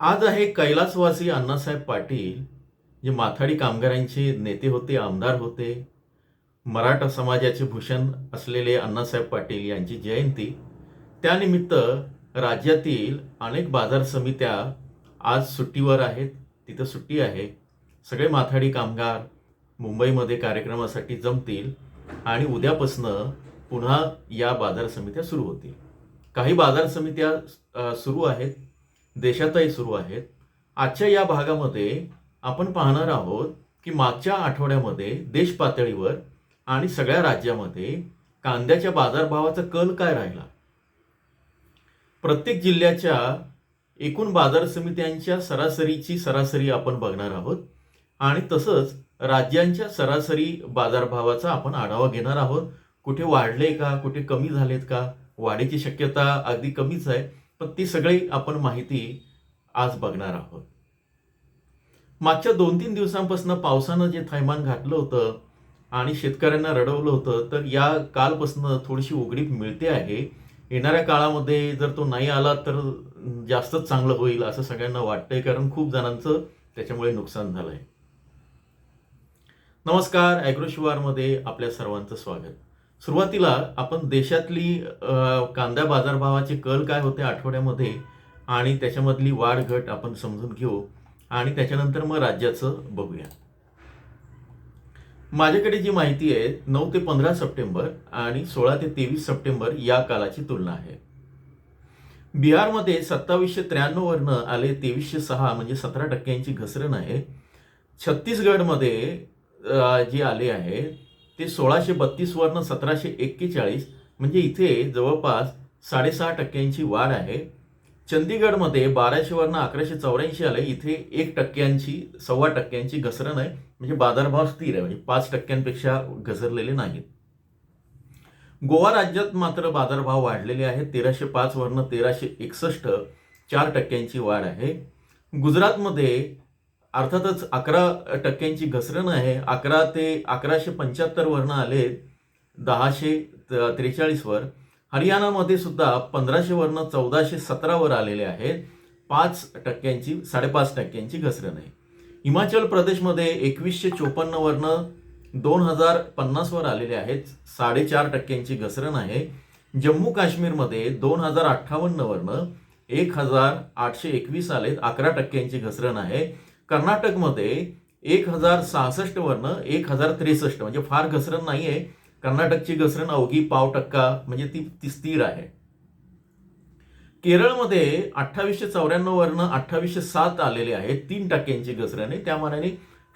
आज आहे कैलासवासी अण्णासाहेब पाटील जे माथाडी कामगारांचे नेते होते आमदार होते. मराठा समाजाचे भूषण असलेले अण्णासाहेब पाटील यांची जयंती. त्यानिमित्त राज्यातील अनेक बाजार समित्या आज सुट्टीवर आहेत. तिथं सुट्टी आहे. सगळे माथाडी कामगार मुंबईमध्ये कार्यक्रमासाठी जमतील आणि उद्यापासनं पुन्हा या बाजार समित्या सुरू होतील. काही बाजार समित्या सुरू आहेत. देशातही सुरू आहेत. आजच्या या भागामध्ये आपण पाहणार आहोत की मागच्या आठवड्यामध्ये देश पातळीवर आणि सगळ्या राज्यामध्ये कांद्याच्या बाजारभावाचा कल काय राहिला? प्रत्येक जिल्ह्याच्या एकूण बाजार समित्यांच्या सरासरीची सरासरी आपण बघणार आहोत आणि तसंच राज्यांच्या सरासरी बाजारभावाचा आपण आढावा घेणार आहोत. कुठे वाढले का? कुठे कमी झालेत का? वाढीची शक्यता अगदी कमीच आहे. पण ती सगळी आपण माहिती आज बघणार आहोत. मागच्या दोन तीन दिवसांपासून पावसानं जे थैमान घातलं होतं आणि शेतकऱ्यांना रडवलं होतं तर या कालपासून थोडीशी उघडीप मिळते आहे. येणाऱ्या काळामध्ये जर तो नाही आला तर जास्तच चांगलं होईल असं सगळ्यांना वाटतंय कारण खूप जणांचं त्याच्यामुळे नुकसान झालंय. नमस्कार ॲग्रोशिवारमध्ये आपल्या सर्वांचं स्वागत. सुरुवातीला आपण देशातली कांदा बाजारभावाचे कल काय होते आठवड्यामध्ये आणि त्याच्यामधली वाढ घट आपण समजून घेऊ आणि त्याच्यानंतर मग राज्याचं बघूया. माझ्याकडे जी माहिती आहे नऊ ते पंधरा सप्टेंबर आणि सोळा ते तेवीस सप्टेंबर या कालाची तुलना आहे. बिहारमध्ये सत्तावीसशे त्र्याण्णववरनं आले तेवीसशे सहा म्हणजे सतरा टक्क्यांची घसरण आहे. छत्तीसगडमध्ये जे आले आहे ते सोळाशे बत्तीस वरनं सतराशे एक्केचाळीस म्हणजे इथे जवळपास साडेसहा टक्क्यांची वाढ आहे. चंदीगडमध्ये बाराशे वरनं अकराशे चौऱ्याऐंशी आले इथे एक टक्क्यांची सव्वा टक्क्यांची घसरण आहे. म्हणजे बाजारभाव स्थिर आहे. म्हणजे पाच टक्क्यांपेक्षा घसरलेले नाहीत. गोवा राज्यात मात्र बाजारभाव वाढलेले आहेत. तेराशे पाच वरनं तेराशे एकसष्ट चार टक्क्यांची वाढ आहे. गुजरातमध्ये अर्थातच अकरा टक्क्यांची घसरण आहे. अकरा ते अकराशे पंच्याहत्तर वरनं आले दहाशे त्रेचाळीसवर हरियाणामध्ये सुद्धा पंधराशे वरनं चौदाशे सतरावर आलेले आहेत. पाच टक्क्यांची साडेपाच टक्क्यांची घसरण आहे. हिमाचल प्रदेशमध्ये एकवीसशे चोपन्न वरनं दोन हजार पन्नासवर आलेले आहेत. साडेचार टक्क्यांची घसरण आहे. जम्मू काश्मीरमध्ये दोन हजार अठ्ठावन्न वरनं एक हजार आठशे एकवीस आलेत. अकरा टक्क्यांची घसरण आहे. कर्नाटकमध्ये एक हजार सहासष्ट वर्ण एक हजार त्रेसष्ट म्हणजे फार घसरण नाही आहे कर्नाटकची घसरण अवघी पाव टक्का म्हणजे ती ती स्थिर आहे. केरळमध्ये अठ्ठावीसशे चौऱ्याण्णव वर्ण अठ्ठावीसशे सात आलेले आहेत. तीन टक्क्यांची घसरण आहे. त्या मानाने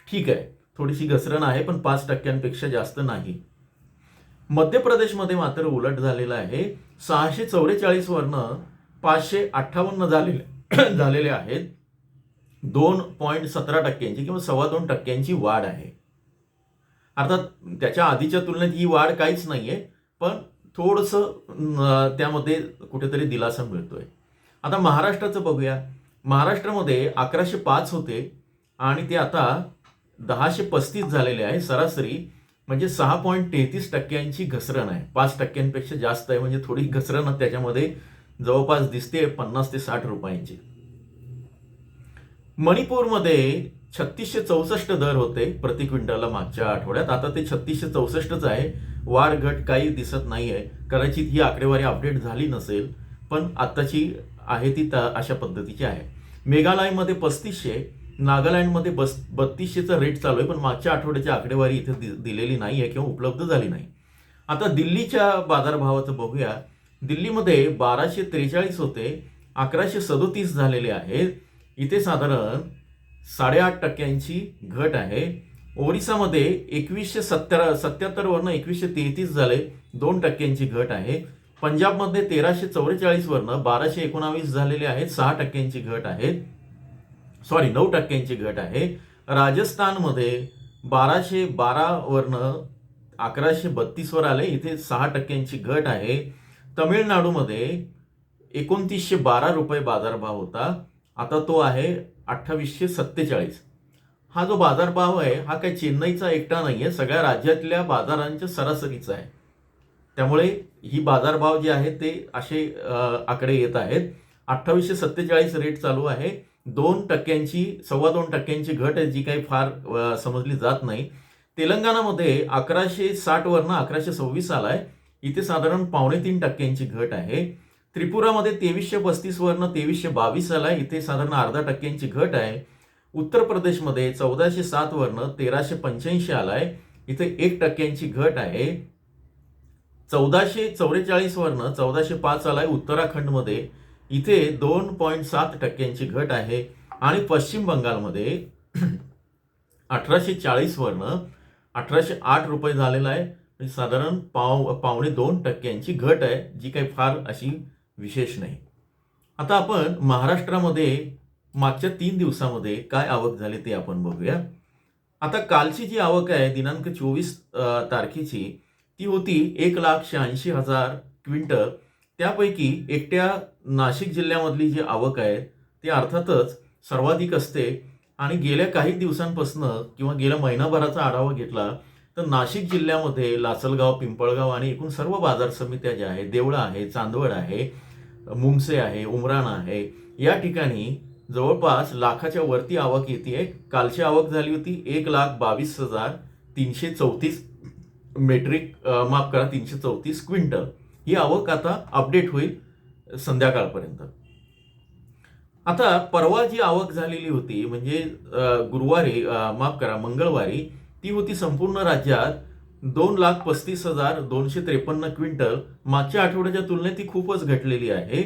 ठीक आहे. थोडीशी घसरण आहे पण पाच टक्क्यांपेक्षा जास्त नाही. मध्य प्रदेशमध्ये मात्र उलट झालेलं आहे. सहाशे चौवेचाळीस वर्ण पाचशे अठ्ठावन्न झालेले झालेले आहेत. दोन पॉईंट सतरा टक्क्यांची किंवा सव्वा दोन टक्क्यांची वाढ आहे. अर्थात त्याच्या आधीच्या तुलनेत ही वाढ काहीच नाही आहे पण थोडंसं त्यामध्ये कुठेतरी दिलासा मिळतोय. आता महाराष्ट्राचं बघूया. महाराष्ट्रामध्ये अकराशे पाच होते आणि ते आता दहाशे पस्तीस झालेले आहे सरासरी. म्हणजे सहा पॉईंट तेहतीस टक्क्यांची घसरण आहे. पाच टक्क्यांपेक्षा जास्त आहे म्हणजे थोडी घसरण त्याच्यामध्ये जवळपास दिसते पन्नास ते साठ रुपयांची. मणिपूरमध्ये छत्तीसशे चौसष्ट दर होते प्रति क्विंटलला मागच्या आठवड्यात. आता ते छत्तीसशे चौसष्टच आहे. वाढ घट काही दिसत नाही आहे कदाचित ही आकडेवारी अपडेट झाली नसेल पण आत्ताची आहे ती त अशा पद्धतीची आहे. मेघालयमध्ये पस्तीसशे नागालँडमध्ये बस बत्तीसशेचा रेट चालू आहे पण मागच्या आठवड्याची आकडेवारी इथे दि- दिलेली नाही आहे किंवा उपलब्ध झाली नाही. आता दिल्लीच्या बाजारभावाचं बघूया. दिल्लीमध्ये बाराशे त्रेचाळीस होते अकराशे सदोतीस झालेले आहेत. इथे साधारण साडेआठ टक्क्यांची घट आहे. ओरिसामध्ये एकवीसशे सत्तर सत्याहत्तरवरनं एकवीसशे तेहतीस झाले दोन टक्क्यांची घट आहे. पंजाबमध्ये तेराशे चौवेचाळीसवरनं बाराशे एकोणावीस झालेले आहेत सहा टक्क्यांची घट आहे. सॉरी नऊ टक्क्यांची घट आहे. राजस्थानमध्ये बाराशे बारावरनं अकराशे बत्तीसवर आले इथे सहा टक्क्यांची घट आहे. तमिळनाडूमध्ये एकोणतीसशे बारा रुपये बाजारभाव होता. आता तो आहे अठ्ठावीसशे सत्तेचाळीस. हा जो बाजारभाव आहे हा काही चेन्नईचा एकटा नाही आहे सगळ्या राज्यातल्या बाजारांच्या सरासरीचा आहे. त्यामुळे ही बाजारभाव जे आहे ते असे आकडे येत आहेत. अठ्ठावीसशे सत्तेचाळीस रेट चालू आहे. दोन टक्क्यांची सव्वा दोन टक्क्यांची घट आहे जी काही फार समजली जात नाही. तेलंगणामध्ये अकराशे साठवरनं अकराशे सव्वीस आलाय. इथे साधारण पावणे तीन टक्क्यांची घट आहे. त्रिपुरामध्ये तेवीसशे पस्तीसवरनं तेवीसशे बावीस आलाय इथे साधारण अर्धा टक्क्यांची घट आहे. उत्तर प्रदेशमध्ये चौदाशे सातवरनं तेराशे पंच्याऐंशी आलाय इथे एक टक्क्यांची घट आहे. चौदाशे चौवेचाळीसवरनं चौदाशे पाच आलाय उत्तराखंडमध्ये इथे दोन पॉईंट सात टक्क्यांची घट आहे. आणि पश्चिम बंगालमध्ये अठराशे चाळीसवरनं अठराशे आठ रुपये झालेला आहे. साधारण पाव पावणे दोन टक्क्यांची घट आहे जी काही फार अशी विशेष नाही. आता आपण महाराष्ट्रामध्ये मागच्या तीन दिवसामध्ये काय आवक झाली ते आपण बघूया. आता कालची जी आवक आहे दिनांक चोवीस तारखेची ती होती एक लाख शहाऐंशी हजार क्विंटल. त्यापैकी एकट्या नाशिक जिल्ह्यामधली जी आवक आहे ती अर्थातच सर्वाधिक असते. आणि गेल्या काही दिवसांपासनं किंवा गेल्या महिनाभराचा आढावा घेतला तर नाशिक जिल्ह्यामध्ये लासलगाव पिंपळगाव आणि एकूण सर्व बाजार समित्या ज्या आहेत देवळा आहे चांदवड आहे मुंगसे आहे उमराण आहे या ठिकाणी जवळपास लाखाच्या वरती आवक येते कालची आवक झाली होती एक लाख बावीस हजार तीनशे चौतीस मेट्रिक माफ करा तीनशे चौतीस क्विंटल. ही आवक आता अपडेट होईल संध्याकाळपर्यंत. आता परवा जी आवक झालेली होती म्हणजे गुरुवारी माफ करा मंगळवारी ती होती संपूर्ण राज्यात दोन लाख पस्तीस हजार दोनशे त्रेपन्न क्विंटल. मागच्या आठवड्याच्या तुलनेत ती खूपच घटलेली आहे.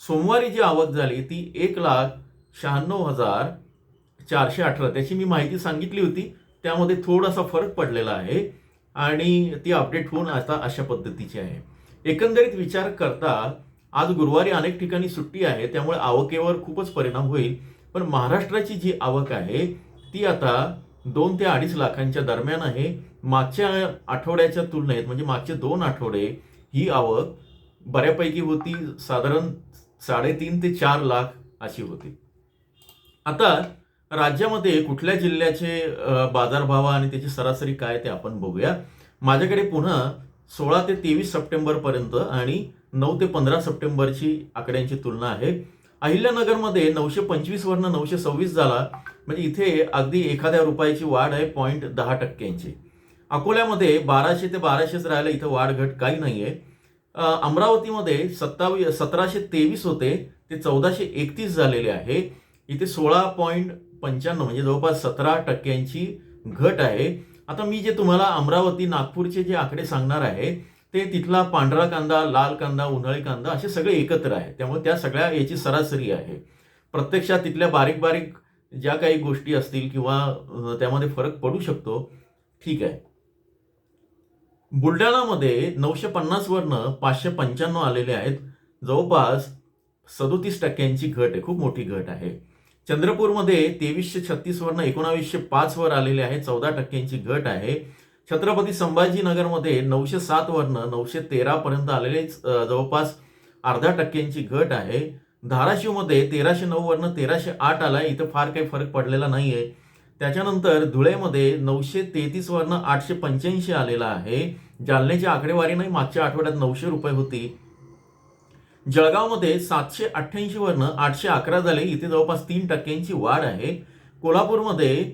सोमवारी जी आवक झाली ती एक लाख शहाण्णव हजार चारशे अठरा. त्याची मी माहिती सांगितली होती. त्यामध्ये थोडासा फरक पडलेला आहे आणि ती अपडेट होऊन आता अशा पद्धतीची आहे. एकंदरीत विचार करता आज गुरुवारी अनेक ठिकाणी सुट्टी आहे त्यामुळे आवकेवर खूपच परिणाम होईल. पण महाराष्ट्राची जी आवक आहे ती आता दोन ते अडीच लाखांच्या दरम्यान आहे मागच्या आठवड्याच्या तुलनेत म्हणजे मागचे दोन आठवडे ही आवक बऱ्यापैकी होती. साधारण साडेतीन ते चार लाख अशी होती. आता राज्यामध्ये कुठल्या जिल्ह्याचे बाजारभाव आणि त्याची सरासरी काय ते आपण बघूया. माझ्याकडे पुन्हा सोळा ते तेवीस सप्टेंबरपर्यंत आणि नऊ ते पंधरा सप्टेंबरची आकड्यांची तुलना आहे. अहिल्यानगरमध्ये नऊशे पंचवीस वरनं नऊशे सव्वीस झाला. म्हणजे इथे अगदी एखाद्या रुपयाची वाढ आहे पॉईंट दहा टक्क्यांची. अकोल्यामध्ये बाराशे ते बाराशेच राहिलं इथं वाढ घट काही नाही आहे अमरावतीमध्ये सत्तावी सतराशे तेवीस होते ते चौदाशे एकतीस झालेले आहे. इथे सोळा पॉईंट पंच्याण्णव म्हणजे जवळपास सतरा टक्क्यांची घट आहे. आता मी जे तुम्हाला अमरावती नागपूरचे जे आकडे सांगणार आहे ते तिथला पांढरा कांदा लाल कांदा उन्हाळी कांदा असे सगळे एकत्र आहे. त्यामुळे त्या सगळ्या याची सरासरी आहे. प्रत्यक्षात तिथल्या बारीक बारीक ज्या काही गोष्टी असतील किंवा त्यामध्ये फरक पडू शकतो ठीक आहे. बुलढाणामध्ये नऊशे पन्नास वरनं पाचशे पंच्याण्णव आलेले आहेत. जवळपास सदोतीस टक्क्यांची घट आहे. खूप मोठी घट आहे. चंद्रपूरमध्ये तेवीसशे छत्तीस वरनं एकोणावीसशे पाच वर आलेले आहे. चौदा टक्क्यांची घट आहे. छत्रपती संभाजीनगरमध्ये नऊशे सात वरनं नऊशे तेरा पर्यंत आलेले जवळपास अर्धा टक्क्यांची घट आहे. धाराशिवमध्ये तेराशे नऊवरनं तेराशे आठ आलाय इथं फार काही फरक पडलेला नाहीये. त्याच्यानंतर धुळेमध्ये नऊशे तेहतीसवरनं आठशे पंच्याऐंशी आलेला आहे. जालन्याची आकडेवारी नाही मागच्या आठवड्यात नऊशे रुपये होती. जळगावमध्ये सातशे अठ्ठ्याऐंशीवरनं आठशे अकरा झाले इथे जवळपास तीन टक्क्यांची वाढ आहे. कोल्हापूरमध्ये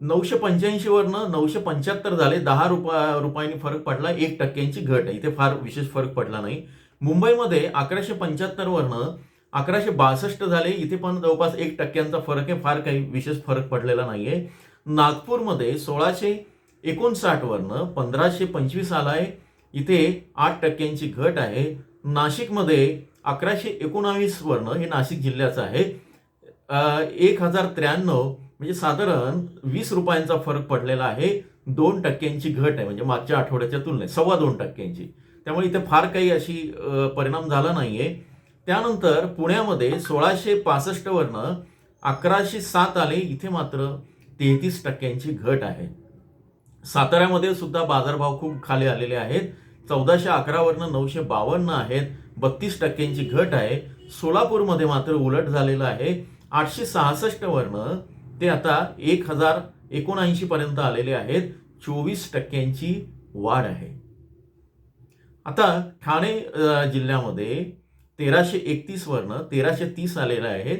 नऊशे पंच्याऐंशीवरनं नऊशे पंच्याहत्तर झाले दहा रुपया रुपयांनी फरक पडला एक टक्क्यांची घट आहे. इथे फार विशेष फरक पडला नाही. मुंबईमध्ये अकराशे पंच्याहत्तरवरनं अकराशे बासष्ट झाले. इथे पण जवळपास एक टक्क्यांचा फरक आहे. फार काही विशेष फरक पडलेला नाही आहे नागपूरमध्ये सोळाशे एकोणसाठवरनं पंधराशे पंचवीस आला आहे इथे आठ टक्क्यांची घट आहे. नाशिकमध्ये अकराशे एकोणावीसवरनं हे नाशिक जिल्ह्याचं आहे. एक हजार त्र्याण्णव म्हणजे साधारण वीस रुपयांचा फरक पडलेला आहे. दोन टक्क्यांची घट आहे. म्हणजे मागच्या आठवड्याच्या तुलनेत सव्वा दोन टक्क्यांची. त्यामुळे इथे फार काही अशी परिणाम झाला नाहीये. त्यानंतर पुण्यामध्ये सोळाशे पासष्ट वरनं अकराशे सात आले. इथे मात्र तेहतीस टक्क्यांची घट आहे. साताऱ्यामध्ये सुद्धा बाजारभाव खूप खाली आलेले आहेत. चौदाशे अकरावरनं नऊशे बावन्न आहेत. बत्तीस टक्क्यांची घट आहे. सोलापूरमध्ये मात्र उलट झालेलं आहे. आठशे सहासष्ट वरनं ते आता एक हजार एकोणऐंशी पर्यंत आलेले आहेत. चोवीस टक्क्यांची वाढ आहे. आता ठाणे जिल्ह्यामध्ये तेराशे एकतीस वरनं तेराशे तीस आलेलं आहे.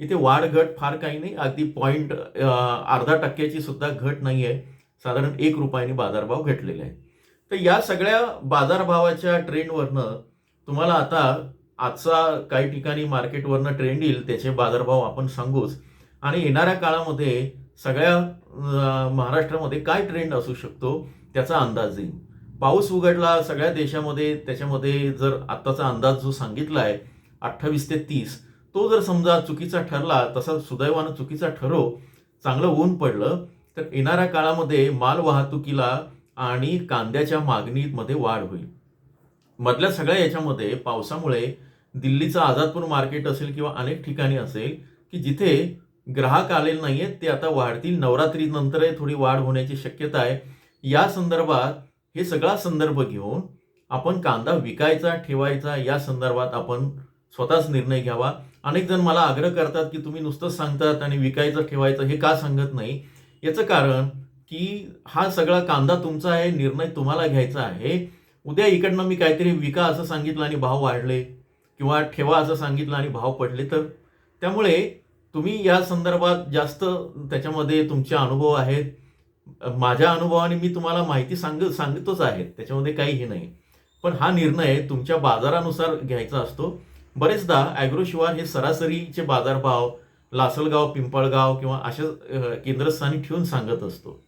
इथे वाढ घट फार काही नाही. अगदी पॉईंट अर्धा टक्क्याची सुद्धा घट नाही आहे. साधारण एक रुपयाने बाजारभाव घटलेला आहे. तर या सगळ्या बाजारभावाच्या ट्रेंडवरनं तुम्हाला आता आजचा काही ठिकाणी मार्केटवरनं ट्रेंड येईल त्याचे बाजारभाव आपण सांगूच. आणि येणाऱ्या काळामध्ये सगळ्या महाराष्ट्रामध्ये काय ट्रेंड असू शकतो त्याचा अंदाज येईल. पाऊस उघडला सगळ्या देशामध्ये त्याच्यामध्ये जर आत्ताचा अंदाज जो सांगितला आहे अठ्ठावीस ते तीस तो जर समजा चुकीचा ठरला तसा सुदैवानं चुकीचा ठरो चांगलं ऊन पडलं तर येणाऱ्या काळामध्ये माल वाहतुकीला आणि कांद्याच्या मागणीमध्ये वाढ होईल. मधल्या सगळ्या याच्यामध्ये पावसामुळे दिल्लीचं आझादपूर मार्केट असेल किंवा अनेक ठिकाणी असेल की जिथे ग्राहक आलेले आहेत ते आता वाढतील. नवरात्रीनंतरही थोडी वाढ होण्याची शक्यता आहे. या संदर्भात हे सगळा संदर्भ घेऊन आपण कांदा विकायचा ठेवायचा या संदर्भात आपण स्वतःच निर्णय घ्यावा. अनेक जण मला आग्रह करतात की तुम्ही नुसतंच सांगतात आणि विकायचं ठेवायचं हे का सांगत नाही? याचं कारण की हा सगळा कांदा तुमचा आहे निर्णय तुम्हाला घ्यायचा आहे. उद्या इकडनं मी काहीतरी विका असं सांगितलं आणि भाव वाढले किंवा ठेवा असं सांगितलं आणि भाव पडले तर? त्यामुळे तुम्ही या संदर्भात जास्त त्याच्यामध्ये तुमचे अनुभव आहेत माझ्या अनुभवाने मी तुम्हाला माहिती सांग सांगतोच आहे. त्याच्यामध्ये काही हे नाही. पण हा निर्णय तुमच्या बाजारानुसार घ्यायचा असतो. बरेचदा ॲग्रो शिवार हे सरासरीचे बाजारभाव लासलगाव पिंपळगाव किंवा अशा केंद्रस्थानी ठेवून सांगत असतो.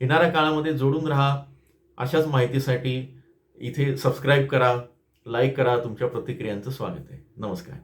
येणाऱ्या काळामध्ये जोडून राहा. अशाच माहितीसाठी इथे सबस्क्राईब करा लाईक करा. तुमच्या प्रतिक्रियांचं स्वागत आहे. नमस्कार.